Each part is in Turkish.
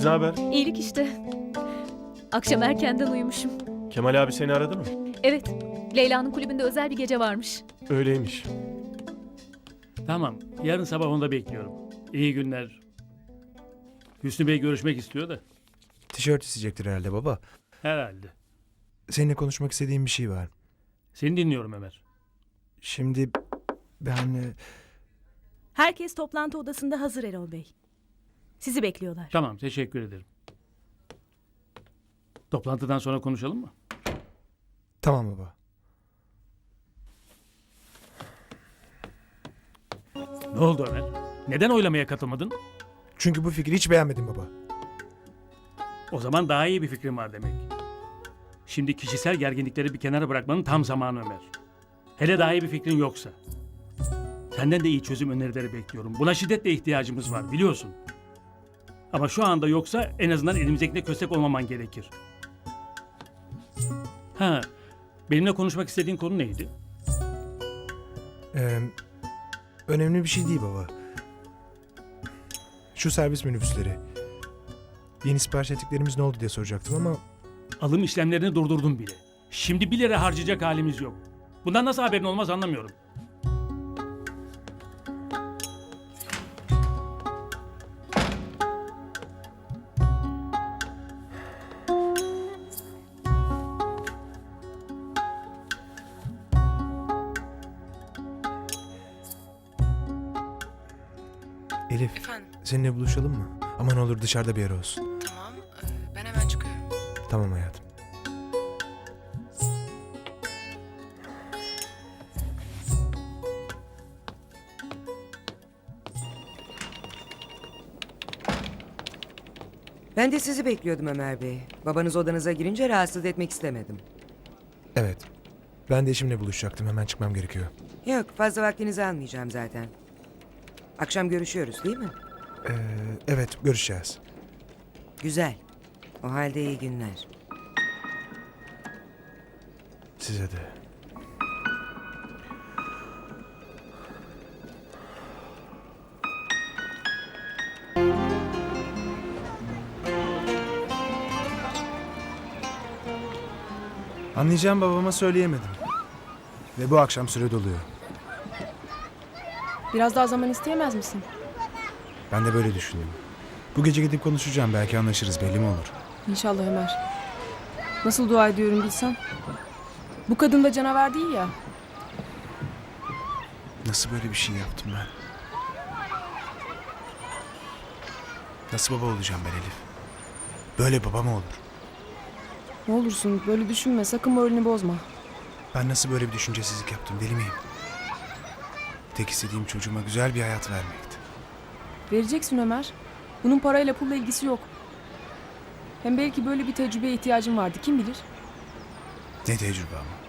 Filiz ne haber? İyilik işte. Akşam erkenden uyumuşum. Kemal abi seni aradı mı? Evet, Leyla'nın kulübünde özel bir gece varmış. Öyleymiş. Tamam. Yarın sabah onda bekliyorum. İyi günler. Hüsnü Bey görüşmek istiyor da. Tişört isteyecektir herhalde baba. Herhalde. Seninle konuşmak istediğim bir şey var. Seni dinliyorum Ömer. Şimdi ben... e, Herkes toplantı odasında hazır Erol Bey. Sizi bekliyorlar. Tamam teşekkür ederim. Toplantıdan sonra konuşalım mı? Tamam baba. Ne oldu Ömer? Neden oylamaya katılmadın? Çünkü bu fikri hiç beğenmedim baba. O zaman daha iyi bir fikrim var demek. Şimdi kişisel gerginlikleri bir kenara bırakmanın tam zamanı Ömer. Hele daha iyi bir fikrin yoksa. Senden de iyi çözüm önerileri bekliyorum. Buna şiddetle ihtiyacımız var biliyorsun. Ama şu anda yoksa en azından elimizdekine köstek olmaman gerekir. Ha, benimle konuşmak istediğin konu neydi? Ee, önemli bir şey değil baba. Şu servis minibüsleri. Yeni sipariş ettiklerimiz ne oldu diye soracaktım ama... Alım işlemlerini durdurdum bile. Şimdi bir lira harcayacak halimiz yok. Bundan nasıl haberin olmaz anlamıyorum. Elif, Efendim, seninle buluşalım mı? Aman olur dışarıda bir yer olsun. tamam. Ee, Ben hemen çıkıyorum. Tamam hayatım. Ben de sizi bekliyordum Ömer Bey. Babanız odanıza girince rahatsız etmek istemedim. Evet. Ben de eşimle buluşacaktım. Hemen çıkmam gerekiyor. Yok fazla vaktinizi almayacağım zaten. Akşam görüşüyoruz değil mi? Ee, evet, görüşeceğiz. Güzel. O halde iyi günler. Size de. Anlayacağım babama söyleyemedim. Ve bu akşam süre doluyor. Biraz daha zaman isteyemez misin? Ben de böyle düşünüyorum. Bu gece gidip konuşacağım. Belki anlaşırız belli mi olur? İnşallah Ömer. Nasıl dua ediyorum bilsen. Bu kadın da canavar değil ya. Nasıl böyle bir şey yaptım ben? Nasıl baba olacağım ben Elif? Böyle baba mı olur? Ne olursun böyle düşünme sakın moralini bozma. Ben nasıl böyle bir düşüncesizlik yaptım deli miyim? Tek istediğim çocuğuma güzel bir hayat vermekti. Vereceksin Ömer. Bunun parayla pulla ilgisi yok. Hem belki böyle bir tecrübeye ihtiyacın vardı kim bilir. Ne tecrübe ama.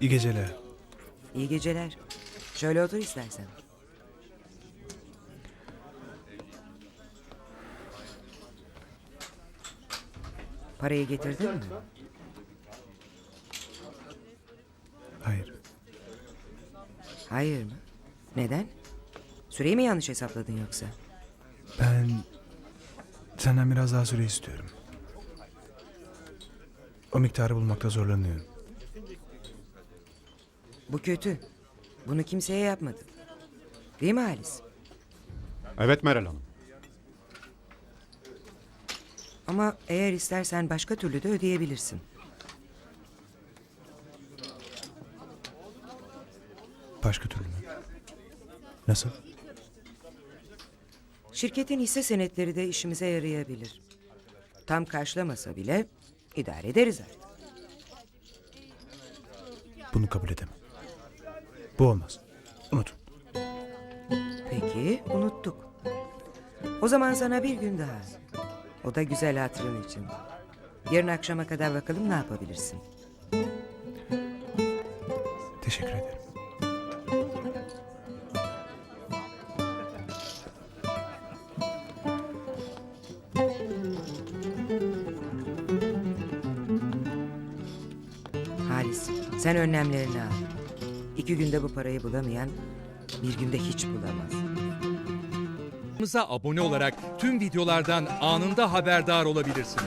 İyi geceler. İyi geceler. Şöyle otur istersen. Parayı getirdin mi? Hayır. Hayır mı? Neden? Süreyi mi yanlış hesapladın yoksa? Ben senden biraz daha süre istiyorum. O miktarı bulmakta zorlanıyorum. Bu kötü. Bunu kimseye yapmadın. Değil mi Halis? Evet Meral Hanım. Ama eğer istersen başka türlü de ödeyebilirsin. Başka türlü mü? Nasıl? Şirketin hisse senetleri de işimize yarayabilir. Tam karşılamasa bile idare ederiz artık. Bunu kabul edemem. Bu olmaz. Unutun. Peki, unuttuk. O zaman sana bir gün daha. O da güzel hatırın için. Yarın akşama kadar bakalım ne yapabilirsin. Teşekkür ederim. Halis, sen önlemlerini al. İki günde bu parayı bulamayan bir günde hiç bulamaz. Kanalımıza abone olarak tüm videolardan anında haberdar olabilirsiniz.